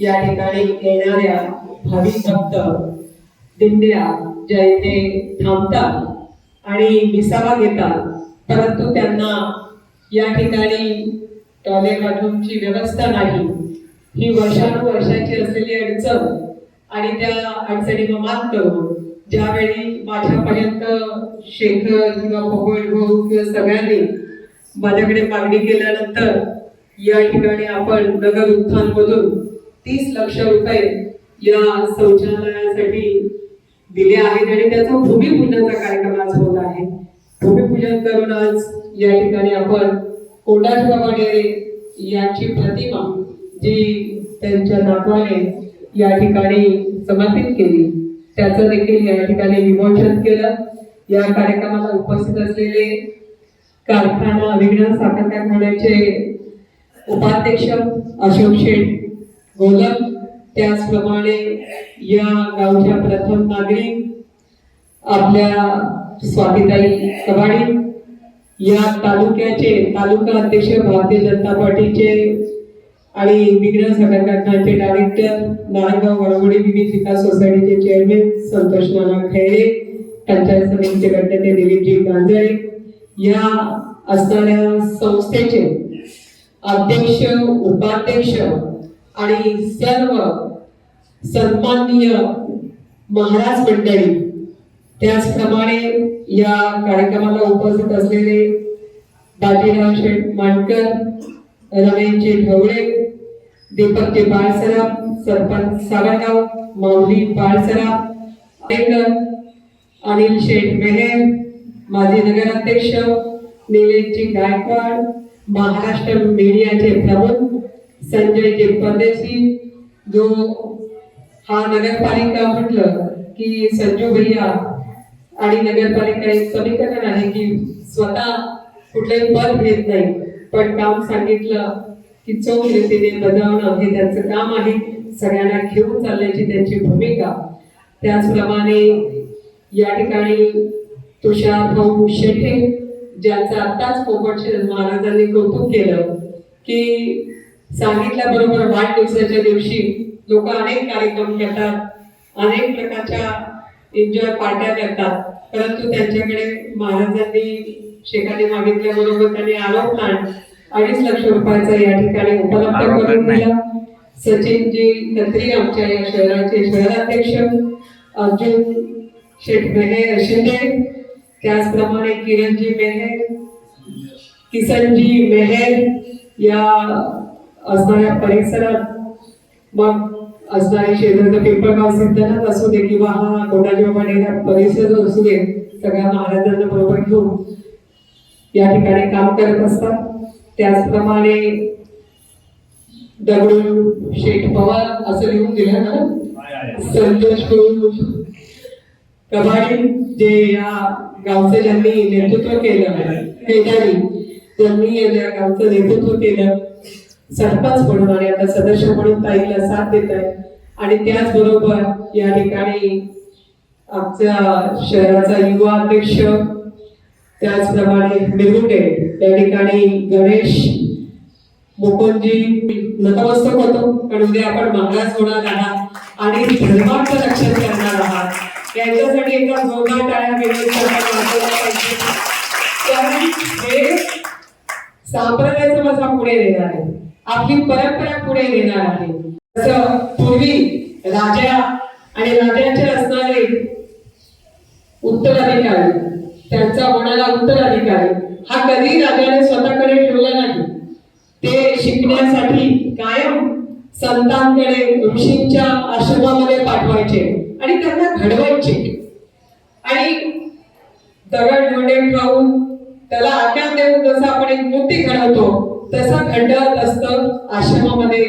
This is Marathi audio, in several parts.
या ठिकाणी येणाऱ्या भाविक भक्त दिंड्या ज्या इथे थांबतात आणि विसावा घेतात परंतु त्यांना या ठिकाणी टॉयलेट बाथरूमची व्यवस्था नाही. ही वर्षानुवर्षाची असलेली अडचण आणि त्या अडचणीवर मात करून ज्यावेळी माझ्यापर्यंत शेखर किंवा पगोल भाऊ किंवा सगळ्यांनी माझ्याकडे मागणी केल्यानंतर या ठिकाणी आपण नगर उत्थानमधून तीस लक्ष रुपये या शौचालयासाठी दिले आहेत आणि त्याचा भूमिपूजनाचा कार्यक्रम आज होत आहे. भूमिपूजन करून आज या ठिकाणी आपण कोंडाजीबाबाने यांची प्रतिमा जी त्यांच्या नातवाने या ठिकाणी समर्पित केली त्याचं देखील या ठिकाणी विमोचन केलं. या कार्यक्रमाला उपस्थित असलेले कारखाना विघ्न साखर कारखान्याचे उपाध्यक्ष अशोक शेठ गोलक त्याचप्रमाणे या गावच्या प्रथम नागरिक आपल्या स्वातीताई कबाडी या तालुक्याचे तालुका अध्यक्ष भारतीय जनता पार्टीचे आणि विघ्न साखर कारखान्याचे डायरेक्टर नारायणगाव वडवडी विविध विकास सोसायटीचे चेअरमॅन संतोष नाना खैरे पंचायत समितीचे गटनेते दिलीपजी गांजळे या असणाऱ्या संस्थेचे अध्यक्ष उपाध्यक्ष आणि सर्व सन्माननीय महाराज मंडळी त्याचप्रमाणे या कार्यक्रमाला उपस्थित असलेले बाजीराव शेठ मांडकर रमेशजी ढवळे दीपकजी बाळसराम सरपंच सावरगाव माऊली बाळसराम अनिल शेठ मेहेर माजी नगराध्यक्ष निलेशजी गायकवाड महाराष्ट्र मीडियाचे प्रमुख संजय संजयजी परदेशी जो हा नगरपालिका म्हटलं की संजू भैया आणि नगरपालिका एक समीकरण आहे की स्वतः कुठलंही पद घेत नाही पण काम सांगितलं की चोख रीतीने बजावणं हे त्यांचं काम आहे. सगळ्यांना घेऊन चालण्याची त्यांची भूमिका. त्याचप्रमाणे या ठिकाणी तुषार भाऊ शेठे ज्यांचं आत्ताच कोकण महाराजांनी कौतुक केलं की सांगितल्याबरोबर वाढदिवसाच्या दिवशी. लोक अनेक कार्यक्रम करतात अनेक प्रकारच्या एन्जॉय पार्ट्या करतात. परंतु त्यांच्याकडे महाराजांनी शेखाने मागितल्याबरोबर त्यांनी आरोप प्लांट अडीच लक्ष रुपयाचा या ठिकाणी उपलब्ध करून दिला. सचिनजी खत्री आमच्या या शहराचे शहराध्यक्ष अर्जुन शेठ मेहेर शिंदे त्याचप्रमाणे किरणजी मेहेर किसनजी मेहेर या असणाऱ्या परिसरात मग असणारे शेजारचं पिंपळगाव सिद्धनाथ असू दे किंवा हा कोटाजी बाबा परिसर असू दे सगळ्या महाराजांना बरोबर घेऊन या ठिकाणी काम करत असतात. त्याचप्रमाणे दगडू शेठ पवार असं लिहून दिलं ना? संतोष गुरु कबाडी जे या गावचं ज्यांनी नेतृत्व केलं केदारी त्यांनी या गावचं नेतृत्व केलं सरपंच म्हणून आणि आता सदस्य म्हणून ताईला साथ देत आहे. आणि त्याचबरोबर या ठिकाणी आमच्या शहराचा युवा अध्यक्ष त्याचप्रमाणे मिरगुटे त्या ठिकाणी गणेश मुकुंदजी नतमस्तक होतो. पण उद्या आपण महाराज होणार आहात आणि धर्माचं रक्षण करणार आहात. यांच्यासाठी एकदा जोरदार टाळ्या मिळवून आपण हे माझा पुढे देणार आहे. आपली परंपरा पुढे नेणार आहे. जसं पूर्वी राजा आणि राजाचे असणारे उत्तराधिकारी त्यांचा होणारा उत्तराधिकारी हा कधी राजाने स्वतःकडे ठेवला नाही. ते शिकण्यासाठी कायम संतांकडे ऋषींच्या आश्रमामध्ये पाठवायचे आणि त्यांना घडवायचे. आणि दगड धोंडे खाऊन त्याला आकार देऊन जसं आपण एक मूर्ती घडवतो तसं घडत असतं आश्रमामध्ये.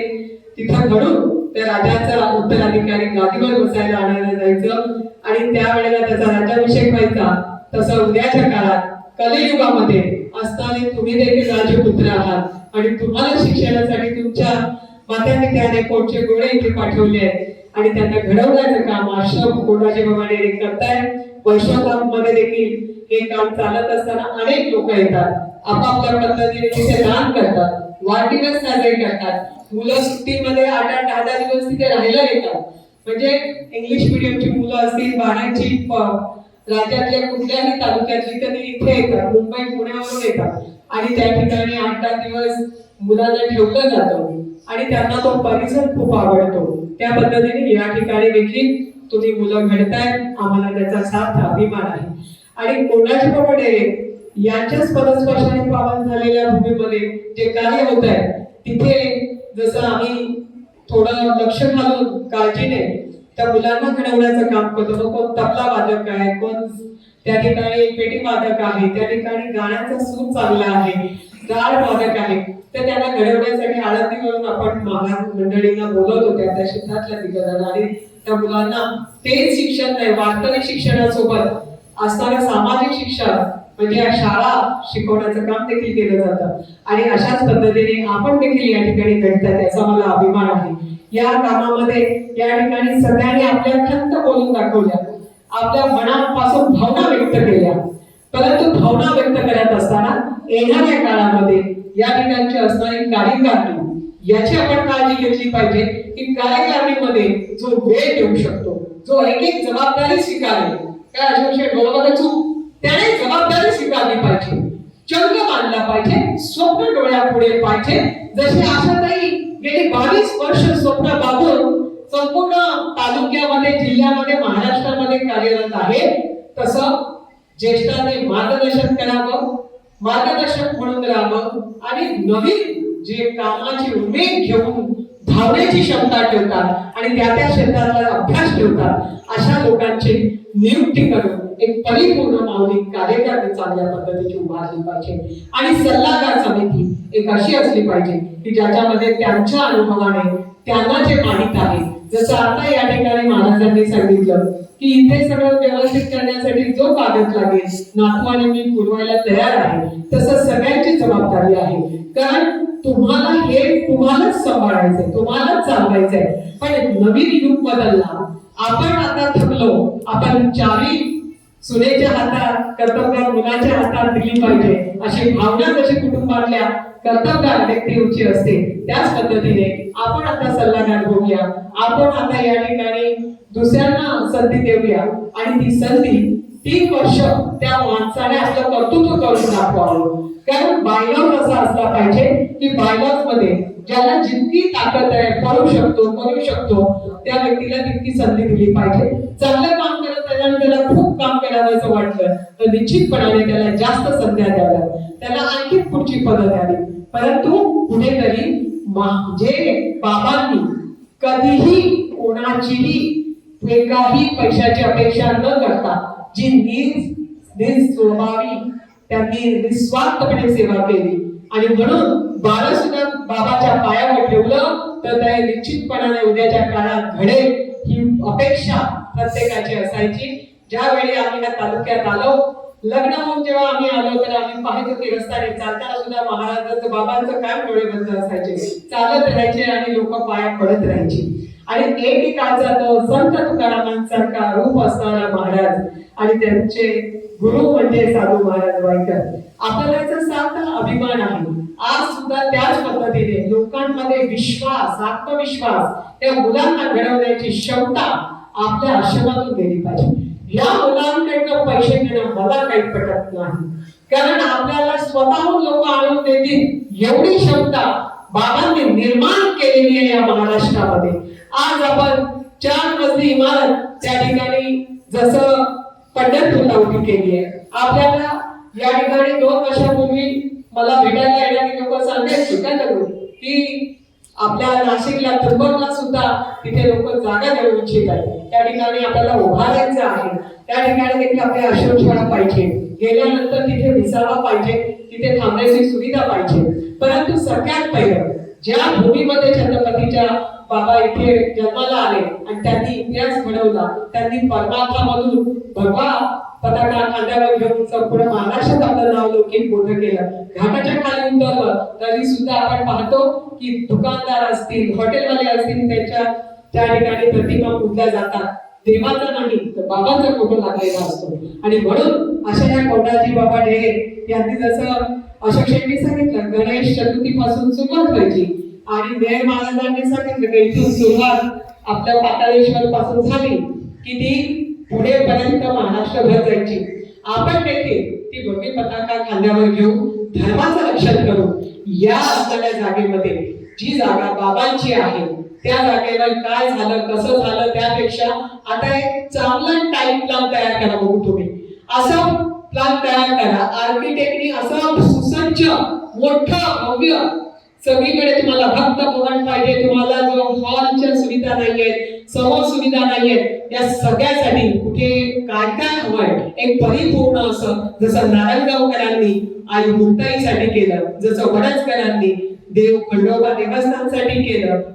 तिथं घडून त्या राजाचा उत्तराधिकारी गादीवर बसायला आणायला जायचं. आणि त्यावेळेला त्याचा राज्याभिषेक व्हायचा. तसं उद्याच्या काळात कलियुगामध्ये असताना तुम्ही देखील राजपुत्र आहात. आणि तुम्हाला शिक्षणासाठी तुमच्या मात्याने त्याने कोणचे गोळे इथे पाठवले आहेत. आणि त्यांना घडवण्याचं काम आश्रम कोणाचे बाबाने करतायमध्ये देखील हे काम चालत असताना अनेक लोक येतात. आपापल्या पद्धतीने तिथे दान करतात वाढदिवस साजरे करतात. मुलं सुट्टीमध्ये आठ आठ दहा दहा दिवस तिथे राहायला येतात. म्हणजे इंग्लिश मिडियमची मुलं असतील बाणांची राज्यातल्या कुठल्याही तालुक्यातली तरी इथे येतात मुंबई पुण्यावरून येतात. आणि त्या ठिकाणी आठ दहा दिवस मुलांना ठेवलं जातं. आणि त्यांना तो परिसर खूप आवडतो. त्या पद्धतीने या ठिकाणी देखील तुम्ही मुलं घडतायत. आम्हाला त्याचा साथ अभिमान आहे. आणि कोणाची पकडे यांच्याच पदस्पर्शाने पावन झालेल्या भूमीमध्ये जे कार्य होत आहे तिथे जसं आम्ही थोडं लक्ष घालून काळजीने त्या मुलांना घडवण्याचं काम करतो. मग कोण तबला वादक आहे कोण त्या ठिकाणी पेटी वादक आहे त्या ठिकाणी गाण्याचा सूर चांगला आहे गाड वादक आहे तर त्यांना घडवण्यासाठी आळंदीवरून आपण महाराज मंडळींना बोलवत होत्या त्या क्षेत्रातल्या दिग्गजांना आणि त्या मुलांना तेच शिक्षण नाही वास्तविक शिक्षणासोबत असणारं सामाजिक शिक्षण म्हणजे या शाळा शिकवण्याचं काम देखील केलं जातं. आणि अशाच पद्धतीने आपण देखील या ठिकाणी घडतात याचा मला अभिमान आहे. या कामामध्ये या ठिकाणी सगळ्यांनी आपल्या खंत बोलून दाखवल्या. आपल्या मनापासून भावना व्यक्त केल्या. परंतु भावना व्यक्त करत असताना येणाऱ्या काळामध्ये या ठिकाणची असणारी कार्यकारिणी याची आपण काळजी घेतली पाहिजे की कार्यकारणीमध्ये जो वेळ देऊ शकतो जो एक एक जबाबदारी स्वीकारेल. काय अशोक शेठ बरोबर चूक त्याने जबाबदारी स्वीकारली पाहिजे. चंद्र मानला पाहिजे स्वप्न डोळ्यापुढे पाहिजे. जसे आशाताई गेली बावीस वर्ष स्वप्न बाबून संपूर्ण तालुक्यामध्ये जिल्ह्यामध्ये महाराष्ट्रामध्ये कार्यरत आहे. तसं ज्येष्ठांनी मार्गदर्शन करावं मार्गदर्शक म्हणून राहावं आणि नवीन जे कामाची उमेद घेऊन धावण्याची क्षमता ठेवतात आणि त्या त्या क्षेत्रातला अभ्यास ठेवतात अशा लोकांची नियुक्ती करून एक परिपूर्ण माऊली कार्यक्रम चांगल्या पद्धतीची उभारली पाहिजे. आणि सल्लागार समिती एक अशी असली पाहिजे की ज्याच्यामध्ये त्यांच्या अनुभवाने त्यांना जे माहीत आहे जसं आता या ठिकाणी महाराजांनी सांगितलं की इथे सगळं व्यवस्थित करण्यासाठी जो कागद लागेल नातवाने मी पुरवायला तयार आहे तसं सगळ्यांची जबाबदारी आहे. कारण तुम्हाला हे तुम्हालाच सांभाळायचंय तुम्हालाच चालवायचंय पण नवीन युग बदलला आपण आता थकलो आपण चारी सुनेच्या हातात कर्तव्य मुलाच्या हातात दिली पाहिजे. अशी भावना जशी कुटुंबातल्या कर्तव्य व्यक्तीची असते त्याच पद्धतीने आपण आता सल्लागार होऊया. आपण आता या ठिकाणी दुसऱ्यांना संधी देऊया. आणि ती संधी तीन वर्ष त्या माणसाने आपलं कर्तृत्व करून दाखवावं. कारण बायलॉग असा असला पाहिजे की बायलॉगमध्ये ज्याला जितकी ताकद आहे करू शकतो करू शकतो त्या व्यक्तीला तितकी संधी दिली पाहिजे. चांगलं काम करत त्याच्यानं त्याला खूप काम करावं वाटलं. तर निश्चितपणाने त्याला जास्त संध्या द्याव्या त्याला आणखी पुढची पदं द्यावी. परंतु कुठेतरी जे बाबांनी कधीही कोणाचीही एकाही पैशाची अपेक्षा न करता जी निज निस्वभावी त्यांनी निस्वार्थपणे सेवा केली. आणि म्हणून बाळ सुद्धा बाबाच्या पायावर ठेवलं तर ते निश्चितपणाने उद्याच्या काळात घडेल. ही अपेक्षा प्रत्येकाची असायची. ज्यावेळी आम्ही या तालुक्यात आलो लग्न होऊन जेव्हा आम्ही आलो तर आम्ही पाहतो की रस्त्याने चालताना सुद्धा महाराजांचं बाबांचं काय डोळे बंद असायचे. चालत राहायचे आणि लोक पाया पडत राहायची. आणि एक काळ जातो संत तुकारामांसारखा रूप असणारा महाराज आणि त्यांचे गुरु म्हणजे साधू महाराज वाईकर आपल्याला याचा सार्थ अभिमान आहे. आज सुद्धा त्याच पद्धतीने लोकांमध्ये विश्वास आत्मविश्वास त्या मुलांना घडवण्याची क्षमता आपल्या आश्रमातून गेली पाहिजे. या मुलांकडनं पैसे घेणं मला काही पटत नाही. कारण आपल्याला स्वतःहून लोक आणून देतील एवढी क्षमता बाबांनी निर्माण केलेली आहे या महाराष्ट्रामध्ये. आज आपण चार मजली इमारत त्या ठिकाणी जसं पंढरपूरला उभी केली आहे. आपल्याला या ठिकाणी दोन वर्षापूर्वी मला भेटायला येणारी संदेश सुद्धा करू की आपल्या नाशिकला त्र्यंबकला सुद्धा तिथे लोक जागा देऊ इच्छित आहेत त्या ठिकाणी आपल्याला उभारायचं आहे. त्या ठिकाणी देखील आपल्या आश्रमशाळा पाहिजे. गेल्यानंतर तिथे विसावा पाहिजे. तिथे थांबण्याची सुविधा पाहिजे. परंतु सगळ्यात पहिलं ज्या भूमीमध्ये छत्रपतीच्या बाबा इथे जन्माला आले आणि त्यांनी इतिहास घडवला त्यांनी परमार्थामधून भगवा पताका खांद्यावर घेऊन संपूर्ण महाराष्ट्रात आपलं नाव लौकिक मोठं केलं. घाटाच्या खाली उतरलं तरी सुद्धा आपण पाहतो की दुकानदार असतील हॉटेलवाले असतील त्यांच्या त्या ठिकाणी प्रतिमा पूजल्या जातात. देवाचा नाही तर बाबाचा फोटो लागलेला असतो. आणि म्हणून अशा या कोंडाजी बाबा ढेरे यांनी जसं अशा क्षणी सांगितलं गणेश चतुर्थी पासून सुरुवात व्हायची आणि वेळ महाराजांनी सांगितलं की इथून सुरुवात आपल्या पाताळेश्वर पासून झाली की ती पुढेपर्यंत महाराष्ट्रभर जायची. आपण देखील ती भव्य पताका खांद्यावर घेऊन धर्माचं रक्षण करू. या असलेल्या जागेमध्ये जी जागा बाबांची आहे त्या जागेवर काय झालं कसं झालं त्यापेक्षा आता एक चांगला टाईम प्लॅन तयार करा बघू तुम्ही. असं प्लॅन तयार करा. आर्किटेक्टनी असं सुसज्ज मोठं भव्य सगळीकडे तुम्हाला भक्त भवन पाहिजे. तुम्हाला जो हॉलच्या सुविधा नाहीयेत समोर सुविधा नाहीयेत या सगळ्यासाठी कुठे काय काय हवंय एक परिपूर्ण असं जसं नारायणगावकरांनी आई मुक्ताईसाठी केलं जसं वडजकरांनी देव खंडोबा देवस्थानसाठी केलं